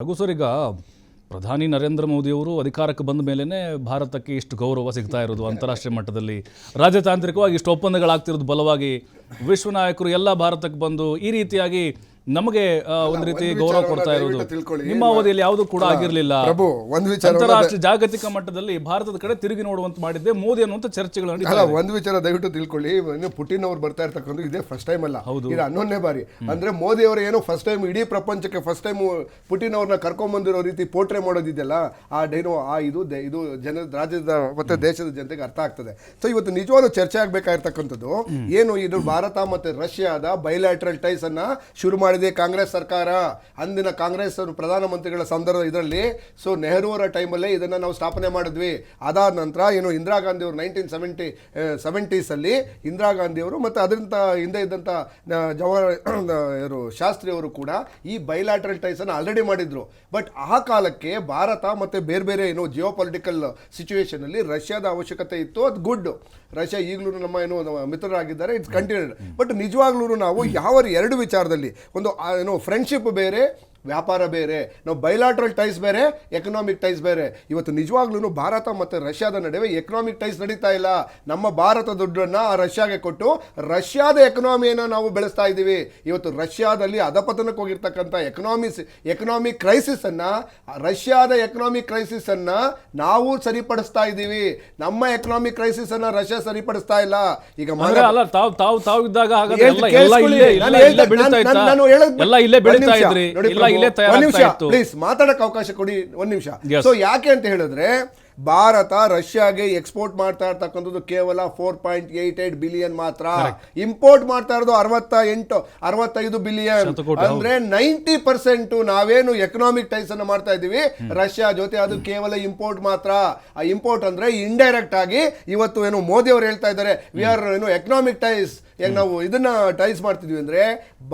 Raghu sir, ಈಗ ಪ್ರಧಾನಿ ನರೇಂದ್ರ ಮೋದಿಯವರು ಅಧಿಕಾರಕ್ಕೆ ಬಂದ ಮೇಲೇ ಭಾರತಕ್ಕೆ ಇಷ್ಟು ಗೌರವ ಸಿಗ್ತಾ ಇರೋದು ಅಂತಾರಾಷ್ಟ್ರೀಯ ಮಟ್ಟದಲ್ಲಿ. ರಾಜತಾಂತ್ರಿಕವಾಗಿ ಇಷ್ಟು ಒಪ್ಪಂದಗಳಾಗ್ತಿರೋದು ಬಲವಾಗಿ ವಿಶ್ವ ನಾಯಕರು ಎಲ್ಲ ಭಾರತಕ್ಕೆ ಬಂದು ಈ ರೀತಿಯಾಗಿ ನಮಗೆ ಒಂದು ರೀತಿ ಗೌರವ ಕೊಡ್ತಾ ಇರೋದು. ನಿಮ್ಮ ಅವಧಿಯಲ್ಲಿ ಯಾವುದು ಕೂಡ ಆಗಿರಲಿಲ್ಲ. ಒಂದು ಅಂತಾರಾಷ್ಟ್ರೀಯ ಜಾಗತಿಕ ಮಟ್ಟದಲ್ಲಿ ಭಾರತದ ಕಡೆ ತಿರುಗಿ ನೋಡುವಂತ ಮಾಡಿದ್ದೆ. ಮೋದಿ ಅನ್ನುವಂತ ಚರ್ಚೆಗಳು ಒಂದು ವಿಚಾರ ದಯವಿಟ್ಟು ತಿಳ್ಕೊಳ್ಳಿ. ಪುಟಿನ್ ಅವರು ಬರ್ತಾ ಇರ್ತಕ್ಕಂಥ ಇದೇ ಫಸ್ಟ್ ಟೈಮ್ ಅಲ್ಲ. ಹೌದು. ಇದು ಹನ್ನೊಂದನೇ ಬಾರಿ. ಅಂದ್ರೆ ಮೋದಿ ಅವರು ಏನೋ ಫಸ್ಟ್ ಟೈಮ್ ಇಡೀ ಪ್ರಪಂಚಕ್ಕೆ ಫಸ್ಟ್ ಟೈಮ್ ಪುಟಿನ್ ಅವ್ರನ್ನ ಕರ್ಕೊಂಡ್ ಬಂದಿರೋ ರೀತಿ ಪೋಟ್ರೆ ಮಾಡೋದಿದೆಯಲ್ಲ ಆ ಡೈನೋ ಆ ಇದು ಇದು ಜನ ರಾಜ್ಯದ ಮತ್ತೆ ದೇಶದ ಜನತೆಗೆ ಅರ್ಥ ಆಗ್ತದೆ. ಸೊ ಇವತ್ತು ನಿಜವಾದ ಚರ್ಚೆ ಆಗ್ಬೇಕಾಗಿರ್ತಕ್ಕಂಥದ್ದು ಏನು ಇದು ಭಾರತ ಮತ್ತೆ ರಷ್ಯಾದ ಬೈಲ್ಯಾಟ್ರಲ್ ಟೈಸ್ ಅನ್ನ ಶುರು ಮಾಡಿದೆ ಕಾಂಗ್ರೆಸ್ ಸರ್ಕಾರ. ಅಂದಿನ ಕಾಂಗ್ರೆಸ್ ಅವರು ಪ್ರಧಾನಮಂತ್ರಿಗಳ ಸಂದರ್ಭ ಇದರಲ್ಲಿ. ಸೊ ನೆಹರು ಅವರ ಟೈಮಲ್ಲೇ ಇದನ್ನ ನಾವು ಸ್ಥಾಪನೆ ಮಾಡಿದ್ವಿ. ಅದಾದ ನಂತರ ಏನು ಇಂದಿರಾ ಗಾಂಧಿ ಅವರು ನೈನ್ಟೀನ್ ಸೆವೆಂಟಿ ಸೆವೆಂಟೀಸಲ್ಲಿ ಇಂದಿರಾ ಗಾಂಧಿಯವರು ಮತ್ತು ಅದರಿಂದ ಹಿಂದೆ ಇದ್ದಂಥ ಜವಾಹರ್ ಇವರು ಶಾಸ್ತ್ರಿ ಅವರು ಕೂಡ ಈ ಬೈಲಾಟ್ರಲ್ ಟೈಸ್ ಅನ್ನು ಆಲ್ರೆಡಿ ಮಾಡಿದ್ರು. ಬಟ್ ಆ ಕಾಲಕ್ಕೆ ಭಾರತ ಮತ್ತೆ ಬೇರೆ ಬೇರೆ ಏನು ಜಿಯೋ ಪೊಲಿಟಿಕಲ್ ಸಿಚುವೇಷನಲ್ಲಿ ಅಲ್ಲಿ ರಷ್ಯಾದ ಅವಶ್ಯಕತೆ ಇತ್ತು. ಅದು ಗುಡ್ ರಷ್ಯಾ ಈಗಲೂ ನಮ್ಮ ಏನು ಮಿತ್ರರಾಗಿದ್ದಾರೆ. ಇಟ್ಸ್ ಕಂಟಿನ್ಯೂಡ್ ಬಟ್ ನಿಜವಾಗ್ಲೂ ನಾವು ಯಾವ ಎರಡು ವಿಚಾರದಲ್ಲಿ ಒಂದು ಏನು ಫ್ರೆಂಡ್ಶಿಪ್ ಬೇರೆ ವ್ಯಾಪಾರ ಬೇರೆ ನಾವು ಬೈಲಾಟ್ರಲ್ ಟೈಸ್ ಬೇರೆ ಎಕನಾಮಿಕ್ ಟೈಸ್ ಬೇರೆ. ಇವತ್ತು ನಿಜವಾಗ್ಲೂ ಭಾರತ ಮತ್ತು ರಷ್ಯಾದ ನಡುವೆ ಎಕನಾಮಿಕ್ ಟೈಸ್ ನಡೀತಾ ಇಲ್ಲ. ನಮ್ಮ ಭಾರತ ದುಡ್ಡನ್ನು ಆ ರಷ್ಯಾಗೆ ಕೊಟ್ಟು ರಷ್ಯಾದ ಎಕನಾಮಿಯನ್ನು ನಾವು ಬೆಳೆಸ್ತಾ ಇದ್ದೀವಿ. ಇವತ್ತು ರಷ್ಯಾದಲ್ಲಿ ಅಧಪತನಕ್ಕೆ ಹೋಗಿರ್ತಕ್ಕಂಥ ಎಕನಾಮಿಸ್ ಎಕನಾಮಿಕ್ ಕ್ರೈಸಿಸ್ ಅನ್ನ ರಷ್ಯಾದ ಎಕನಾಮಿಕ್ ಕ್ರೈಸಿಸ್ ಅನ್ನ ನಾವು ಸರಿಪಡಿಸ್ತಾ ಇದ್ದೀವಿ. ನಮ್ಮ ಎಕನಾಮಿಕ್ ಕ್ರೈಸಿಸ್ ಅನ್ನ ರಷ್ಯಾ ಸರಿಪಡಿಸ್ತಾ ಇಲ್ಲ. ಈಗ ಅಲ್ಲ ತಾವು ತಾವು ತಾವು ಇದ್ದಾಗ ಎಲ್ಲ ಇಲ್ಲೇ ಬೆಳೀತಾ ಇದ್ರಿ. ನಿಮಿಷ ಪ್ಲೀಸ್ ಮಾತಾಡಕ್ಕೆ ಅವಕಾಶ ಕೊಡಿ ಒಂದ್ ನಿಮಿಷ. ಸೊ ಯಾಕೆ ಅಂತ ಹೇಳಿದ್ರೆ ಭಾರತ ರಷ್ಯಾಗೆ ಎಕ್ಸ್ಪೋರ್ಟ್ ಮಾಡ್ತಾ ಇರ್ತಕ್ಕಂಥದ್ದು ಕೇವಲ four point eight eight billion ಮಾತ್ರ. ಇಂಪೋರ್ಟ್ ಮಾಡ್ತಾ ಇರೋದು ಅರವತ್ತ ಎಂಟು ಅರವತ್ತೈದು ಬಿಲಿಯನ್ ಅಂದ್ರೆ ನೈಂಟಿ ಪರ್ಸೆಂಟ್ ನಾವೇನು ಎಕನಾಮಿಕ್ ಟೈಸ್ ಅನ್ನು ಮಾಡ್ತಾ ಇದೀವಿ ರಷ್ಯಾ ಜೊತೆ ಅದು ಕೇವಲ ಇಂಪೋರ್ಟ್ ಮಾತ್ರ. ಆ ಇಂಪೋರ್ಟ್ ಅಂದ್ರೆ ಇಂಡೈರೆಕ್ಟ್ ಆಗಿ ಇವತ್ತು ಏನು ಮೋದಿ ಅವರು ಹೇಳ್ತಾ ಇದ್ದಾರೆ. ವಿ ಆರ್ ಏನು ಎಕನಾಮಿಕ್ ಟೈಸ್ ಈಗ ನಾವು ಇದನ್ನ ಟೈಸ್ ಮಾಡ್ತಿದ್ವಿ ಅಂದ್ರೆ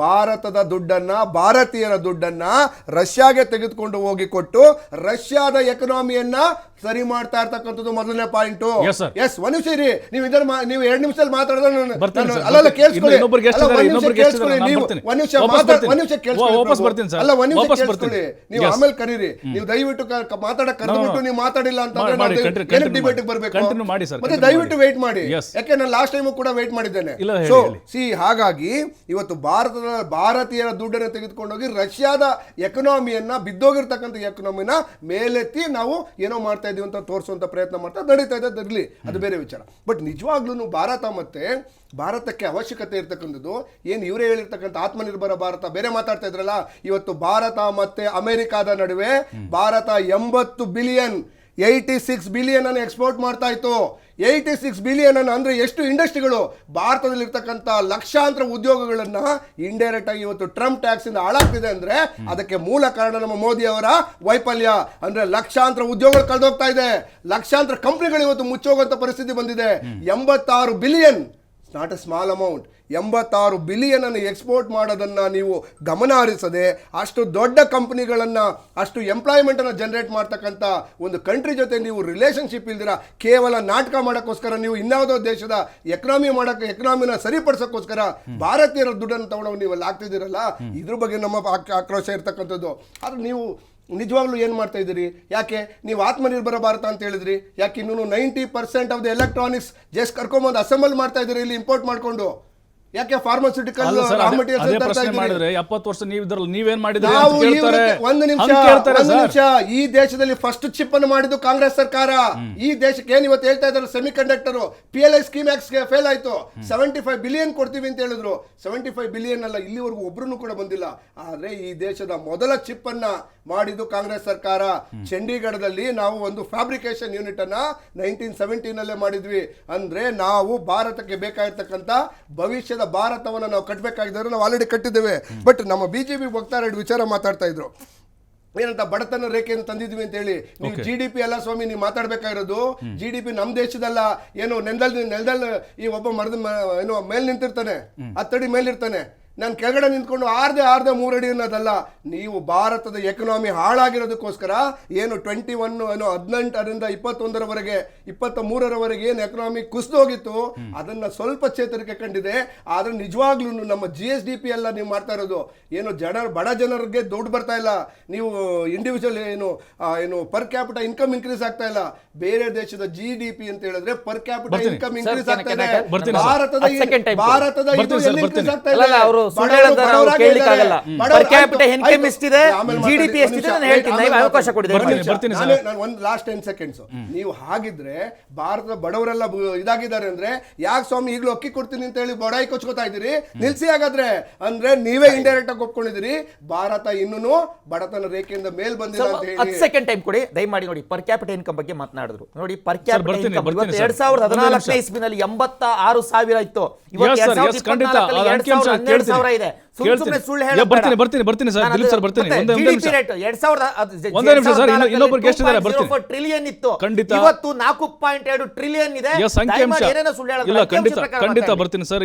ಭಾರತದ ದುಡ್ಡನ್ನ ಭಾರತೀಯರ ದುಡ್ಡನ್ನ ರಷ್ಯಾಗೆ ತೆಗೆದುಕೊಂಡು ಹೋಗಿ ಕೊಟ್ಟು ರಷ್ಯಾದ ಎಕನಾಮಿಯನ್ನ ಸರಿ ಮಾಡ್ತಾ ಇರ್ತಕ್ಕಂಥದ್ದು ಮೊದಲನೇ ಪಾಯಿಂಟ್ Yes, sir. ಎಸ್ ಒಂದ್ ನಿಮಿಷ ಇರಿ ನೀವು ಇದರ ನೀವು ಎರಡು ನಿಮಿಷದಲ್ಲಿ ಮಾತಾಡಿದ್ರೆ ನಾನು- ಬರ್ತೀನಿ ನಾನು- sir, ಬರ್ತೀನಿ. ಕೇಳಿಸ್ಕೊಳ್ಳಿ ಇನ್ನೊಬ್ರು guest ಅಲ್ಲ, ಇದ್ದಾರೆ, ಒಂದ್ ನಿಮಿಷ ಇನ್ನೊಬ್ರು guest ಕೇಳಿಸ್ಕೊಳ್ಳಿ ಇದ್ದಾರೆ, ನಾನು ನೀವು ಬರ್ತೀನಿ. ಒಂದ್ ನಿಮಿಷ ಮಾತಾಡಿ ಮಾತಾಡ್- ಬರ್ತೀನಿ. ಒಂದ್ ನಿಮಿಷ ಕೇಳಿಸ್ಕೊಳ್ಳಿ ವಾಪಸ್ ಪ್ರಭು. ಬರ್ತೀನಿ sir. ಅಲ್ಲ ಒಂದ್ ನಿಮಿಷ ವಾಪಸ್ ಕೇಳಿಸ್ಕೊಳ್ಳಿ ಬರ್ತೀನಿ. ನೀವು Yes. ಆಮೇಲೆ ಕರೀರಿ ನೀವು ದಯವಿಟ್ಟು ಕ- ಕ- ಮಾತಾಡಕ್ ಕರೆದ್ಬಿಟ್ಟು ನೀವು ಮಾತಾಡಿಲ್ಲ ಅಂತಂದ್ರೆ ಮಾಡಿ, continue- ಏನಕ್ಕೆ continue ಡಿಬೇಟ್ ಮಾಡಿ. ಬರಬೇಕು Continue ಮಾಡಿ sir, ಮತ್ತೆ continue ದಯವಿಟ್ಟು ಮಾಡಿ. ವೇಟ್ ಮಾಡಿ Yes. ಯಾಕೆ ನಾನು ಲಾಸ್ಟ್ ಟೈಮ್ ಕೂಡ ವೇಟ್ ಮಾಡಿದ್ದೇನೆ ಇಲ್ಲ, ಹೇಳಿ, ಸೊ ಹೇಳಿ. ಸಿ ಹಾಗಾಗಿ ಇವತ್ತು ಭಾರತದ ಭಾರತೀಯರ ದುಡ್ಡನ್ನು ತೆಗೆದುಕೊಂಡೋಗಿ ರಷ್ಯಾದ ಎಕನಾಮಿಯನ್ನ ಬಿದ್ದೋಗಿರ್ತಕ್ಕಂಥ ಎಕನಾಮಿನ ಮೇಲೆತ್ತಿ ನಾವು ಏನೋ ಮಾಡ್ತಾ ಇದೀವಿ ಅಂತ ತೋರಿಸುವಂತ ಪ್ರಯತ್ನ ಮಾಡ್ತಾ ನಡೀತಾ ಇದೆ ನಡಲಿ ಅದು ಬೇರೆ ವಿಚಾರ. ಬಟ್ ನಿಜವಾಗ್ಲೂ ಭಾರತ ಮತ್ತೆ ಭಾರತಕ್ಕೆ ಅವಶ್ಯಕತೆ ಇರತಕ್ಕಂಥದ್ದು, ಏನು ಇವರೇ ಹೇಳಿರ್ತಕ್ಕಂಥ ಆತ್ಮನಿರ್ಭರ ಭಾರತ, ಬೇರೆ ಮಾತಾಡ್ತಾ ಇದ್ರಲ್ಲ, ಇವತ್ತು ಭಾರತ ಮತ್ತೆ ಅಮೆರಿಕಾದ ನಡುವೆ ಭಾರತ ಎಂಬತ್ತು ಬಿಲಿಯನ್ ಏಯ್ಟಿ ಸಿಕ್ಸ್ ಬಿಲಿಯನ್ ಅನ್ನು ಎಕ್ಸ್ಪೋರ್ಟ್ ಮಾಡ್ತಾ ಇತ್ತು. ಏಯ್ಟಿ ಸಿಕ್ಸ್ ಬಿಲಿಯನ್ ಅನ್ನು ಅಂದ್ರೆ ಎಷ್ಟು ಇಂಡಸ್ಟ್ರಿಗಳು ಭಾರತದಲ್ಲಿರ್ತಕ್ಕಂಥ ಲಕ್ಷಾಂತರ ಉದ್ಯೋಗಗಳನ್ನು ಇಂಡೈರೆಕ್ಟ್ ಆಗಿ ಇವತ್ತು ಟ್ರಂಪ್ ಟ್ಯಾಕ್ಸಿಂದ ಹಾಳಾಗ್ತಿದೆ ಅಂದರೆ ಅದಕ್ಕೆ ಮೂಲ ಕಾರಣ ನಮ್ಮ ಮೋದಿ ಅವರ ವೈಫಲ್ಯ. ಅಂದರೆ ಲಕ್ಷಾಂತರ ಉದ್ಯೋಗಗಳು ಕಳೆದೋಗ್ತಾ ಇದೆ. ಲಕ್ಷಾಂತರ ಕಂಪ್ನಿಗಳು ಇವತ್ತು ಮುಚ್ಚೋಗುವಂಥ ಪರಿಸ್ಥಿತಿ ಬಂದಿದೆ. ಎಂಬತ್ತಾರು billion not a small amount ಎಂಬತ್ತಾರು ಬಿಲಿಯನ್ ಅನ್ನು ಎಕ್ಸ್ಪೋರ್ಟ್ ಮಾಡೋದನ್ನು ನೀವು ಗಮನ ಹರಿಸದೆ ಅಷ್ಟು ದೊಡ್ಡ ಕಂಪ್ನಿಗಳನ್ನು ಅಷ್ಟು ಎಂಪ್ಲಾಯ್ಮೆಂಟನ್ನು ಜನರೇಟ್ ಮಾಡ್ತಕ್ಕಂಥ ಒಂದು ಕಂಟ್ರಿ ಜೊತೆ ನೀವು ರಿಲೇಷನ್ಶಿಪ್ ಇಲ್ದಿರ ಕೇವಲ ನಾಟಕ ಮಾಡೋಕ್ಕೋಸ್ಕರ ನೀವು ಇನ್ಯಾವುದೋ ದೇಶದ ಎಕನಾಮಿ ಮಾಡೋಕ್ಕೆ ಎಕನಾಮಿನ ಸರಿಪಡಿಸೋಕ್ಕೋಸ್ಕರ ಭಾರತೀಯರ ದುಡ್ಡನ್ನು ತಗೊಂಡು ನೀವು ಅಲ್ಲಿ ಆಗ್ತಿದ್ದೀರಲ್ಲ ಇದ್ರ ಬಗ್ಗೆ ನಮ್ಮ ಆಕ್ರೋಶ ಇರ್ತಕ್ಕಂಥದ್ದು. ಆದರೆ ನೀವು ನಿಜವಾಗ್ಲೂ ಏನು ಮಾಡ್ತಾ ಇದ್ದೀರಿ? ಯಾಕೆ? ನೀವು ಆತ್ಮನಿರ್ಭರ ಭಾರತ ಅಂತ ಹೇಳಿದ್ರಿ. ಯಾಕೆ ಇನ್ನೂ ninety percent of the electronics just ಕರ್ಕೊಂಬಂದು ಅಸೆಂಬಲ್ ಮಾಡ್ತಾ ಇದ್ದೀರಿ, ಇಲ್ಲಿ ಇಂಪೋರ್ಟ್ ಮಾಡ್ಕೊಂಡು? ಯಾಕೆ ಫಾರ್ಮಾಸ್ಯೂಟಿಕಲ್ ರಾ ಅದೇ- ಮಟೀರಿಯಲ್ಸ್ ಪ್ರಶ್ನೆ ಮಾಡಿದ್ರೆ ಎಪ್ಪತ್ತು ವರ್ಷ ನೀವು ಇದ್ರಲ್ಲ ನೀವೇನ್ ಮಾಡಿದ್ರಿ ನಾವು ಅಂತ ಕೇಳ್ತಾರೆ. ಇವ್ರಿಗೆ- ಒಂದು ನಿಮಿಷ ಹಂಗ್ ಕೇಳ್ತಾರೆ ಒಂದು ಸರ್. ನಿಮಿಷ ಈ ದೇಶದಲ್ಲಿ ಫಸ್ಟ್ ಚಿಪ್ ಅನ್ನು ಮಾಡಿದ್ದು ಕಾಂಗ್ರೆಸ್ ಸರ್ಕಾರ. ಈ ದೇಶಕ್ಕೆ ಏನ್ ಇವತ್ತು ಹೇಳ್ತಾ ಇದ್ದಾರೆ semiconductor P L I ಸ್ಕೀಮ್ಗೆ ಫೇಲ್ ಆಯ್ತು. ಸೆವೆಂಟಿ ಫೈವ್ ಬಿಲಿಯನ್ ಕೊಡ್ತೀವಿ ಅಂತ ಹೇಳಿದ್ರು. ಸೆವೆಂಟಿ ಫೈವ್ ಬಿಲಿಯನ್ ಅಲ್ಲ ಇಲ್ಲಿವರೆಗೂ ಒಬ್ರು ಕೂಡ ಬಂದಿಲ್ಲ. ಆದ್ರೆ ಈ ದೇಶದ ಮೊದಲ ಚಿಪ್ ಅನ್ನ ಮಾಡಿದ್ದು ಕಾಂಗ್ರೆಸ್ ಸರ್ಕಾರ. ಚಂಡೀಗಢದಲ್ಲಿ ನಾವು ಒಂದು ಫ್ಯಾಬ್ರಿಕೇಶನ್ ಯೂನಿಟ್ ಅನ್ನ ನೈನ್ಟೀನ್ ಸೆವೆಂಟೀನ್ ಅಲ್ಲೇ ಮಾಡಿದ್ವಿ. ಅಂದ್ರೆ ನಾವು ಭಾರತಕ್ಕೆ ಬೇಕಾಗಿರ್ತಕ್ಕಂಥ ಭವಿಷ್ಯದ ಭಾರತವನ್ನು ನಾವು ಕಟ್ಟಬೇಕಾಗಿದ್ದಾರೆ ನಾವು ಆಲ್ರೆಡಿ ಕಟ್ಟಿದ್ದೇವೆ. ಬಟ್ ನಮ್ಮ ಬಿಜೆಪಿ ವಕ್ತಾರ ವಿಚಾರ ಮಾತಾಡ್ತಾ ಇದ್ರು. ಏನಂತ ಬಡತನ ರೇಖೆಯನ್ನು ತಂದಿದ್ವಿ ಅಂತ ಹೇಳಿ. ನೀವು ಜಿ ಡಿ ಪಿ ಅಲ್ಲ ಸ್ವಾಮಿ ನೀವು ಮಾತಾಡ್ಬೇಕಾಗಿರೋದು. ಜಿ ಡಿ ಪಿ ನಮ್ಮ ದೇಶದಲ್ಲ ಏನು ನೆಲದಲ್ಲಿ ನೆಲದಲ್ಲಿ ಈ ಒಬ್ಬ ಮರದ ಏನೋ ಮೇಲೆ ಮೇಲ್ ನಿಂತಿರ್ತಾನೆ ಹತ್ತಡಿ ಮೇಲಿರ್ತಾನೆ. ನಾನು ಕೆಳಗಡೆ ನಿಂತ್ಕೊಂಡು ಆರ್ದೆ ಆರ್ದೆ ಮೂರಡಿ ಅನ್ನೋದಲ್ಲ ನೀವು ಭಾರತದ ಎಕನಾಮಿ ಹಾಳಾಗಿರೋದಕ್ಕೋಸ್ಕರ ಏನು ಟ್ವೆಂಟಿ ಒನ್ ಏನು ಹದಿನೆಂಟರಿಂದ ಇಪ್ಪತ್ತೊಂದರವರೆಗೆ ಇಪ್ಪತ್ತ ಮೂರರವರೆಗೆ ಏನು ಎಕನಾಮಿ ಕುಸಿದೋಗಿತ್ತು ಅದನ್ನ ಸ್ವಲ್ಪ ಚೇತರಿಕೆ ಕಂಡಿದೆ ಆದರೆ ನಿಜವಾಗ್ಲೂ ನಮ್ಮ ಜಿ ಎಸ್ ಡಿ ಪಿ ಎಲ್ಲ ನೀವು ಮಾಡ್ತಾ ಇರೋದು ಏನು ಜನ ಬಡ ಜನರಿಗೆ ದುಡ್ಡು ಬರ್ತಾ ಇಲ್ಲ ನೀವು ಇಂಡಿವಿಜುವಲ್ ಏನು ಏನು ಪರ್ ಕ್ಯಾಪಿಟ ಇನ್ಕಮ್ ಇನ್ಕ್ರೀಸ್ ಆಗ್ತಾ ಇಲ್ಲ ಬೇರೆ ದೇಶದ ಜಿ ಡಿ ಪಿ ಅಂತ ಹೇಳಿದ್ರೆ ಪರ್ ಕ್ಯಾಪಿಟ ಇನ್ಕಮ್ ಇನ್ಕ್ರೀಸ್ ಆಗ್ತಾ ಇದೆ. ಭಾರತದ ಭಾರತದ ಇದು ಇನ್ಕ್ರೀಸ್. ಆಗ್ತಾ ಇದೆ? ಕೇಳ್ಲಿಕ್ಕಾಗಲ್ಲ. ಆಯ್ತು. ಎಷ್ಟಿದೆ? ಆಮೇಲೆ ಎಷ್ಟಿದೆ? ನಾನು. ಹೇಳ್ತೀನಿ, ಅವಕಾಶ ನಾನು- ಒಂದು ಲಾಸ್ಟ್ ಸೆಕೆಂಡ್ಸ್ ನೀವು ಹಾಗಿದ್ರೆ ಭಾರತದ ಬಡವರೆಲ್ಲ ಇದಾಗಿದ್ದಾರೆ ಅಂದ್ರೆ ಯಾಕೆ ಸ್ವಾಮಿ ಈಗಲೂ ಅಕ್ಕಿ ಕೊಡ್ತೀನಿ ಅಂತ ಹೇಳಿ ಬಡಾಯಿ ಕೊಚ್ಕೋತಾ ಇದ್ದೀರಿ ನಿಲ್ಸಿ ಹಾಗಾದ್ರೆ ಅಂದ್ರೆ ನೀವೇ ಇಂಡೈರೆಕ್ಟ್ ಆಗಿ ಒಪ್ಕೊಂಡಿದ್ದೀರಿ ಭಾರತ ಇನ್ನೂ ಬಡತನ ರೇಖೆಯಿಂದ ಮೇಲ್ ಬಂದಿಲ್ಲ ಅಂತ ಹತ್ತು ಹೇಳಿ ಸೆಕೆಂಡ್ ಟೈಮ್ ಕೊಡಿ ದಯಮಾಡಿ ನೋಡಿ ಪರ್ ಕ್ಯಾಪಿಟ ಇನ್ಕಮ್ ಬಗ್ಗೆ ಮಾತನಾಡಿದ್ರು ನೋಡಿ ಪರ್ ಕ್ಯಾಪಿಟಲ್ ಕ್ಯಾಪಿಟ ಇನ್ಕಮ್ ಇವತ್ತು. ಎರಡ್ ಸಾವಿರದ ಹದಿನಾಲ್ಕನೇ. ಇಸ್ವಿನಲ್ಲಿ ಎಂಬತ್ತ ಆರು ಸಾವಿರ ಇತ್ತು ಇವತ್ತು ಎರಡ್ ಸಾವಿರದ ಸಾವಿರ ಇದೆ. ಸುಮ್ ಸುಮ್ನೆ ಸುಳ್ಳು ಯಾ, ಬರ್ತೀನಿ, ಬರ್ತೀನಿ, ಬರ್ತೀನಿ, ಸರ್. ದಿಲೀಪ್ ಸರ್ ಬರ್ತೀನಿ. ಒಂದೇ- ನಿಮಿಷ. ಎರಡ್ ಸಾವಿರದ ಒಂದೇ ನಿಮಿಷ, sir. ಇನ್ನು- 2014 ಇನ್ನೊಬ್ರು ಇದ್ದಾರೆ, ಬರ್ತೀನಿ. 2.04 ಟ್ರಿಲಿಯನ್ ಇತ್ತು. ಖಂಡಿತ. ಇವತ್ತು ನಾಲ್ಕು ಪಾಯಿಂಟ್ ಎರಡು ಟ್ರಿಲಿಯನ್ ಇದೆ. ಸಂಖ್ಯೆ ಇಲ್ಲ ಖಂಡಿತ ಖಂಡಿತ ಬರ್ತೀನಿ ಸರ್.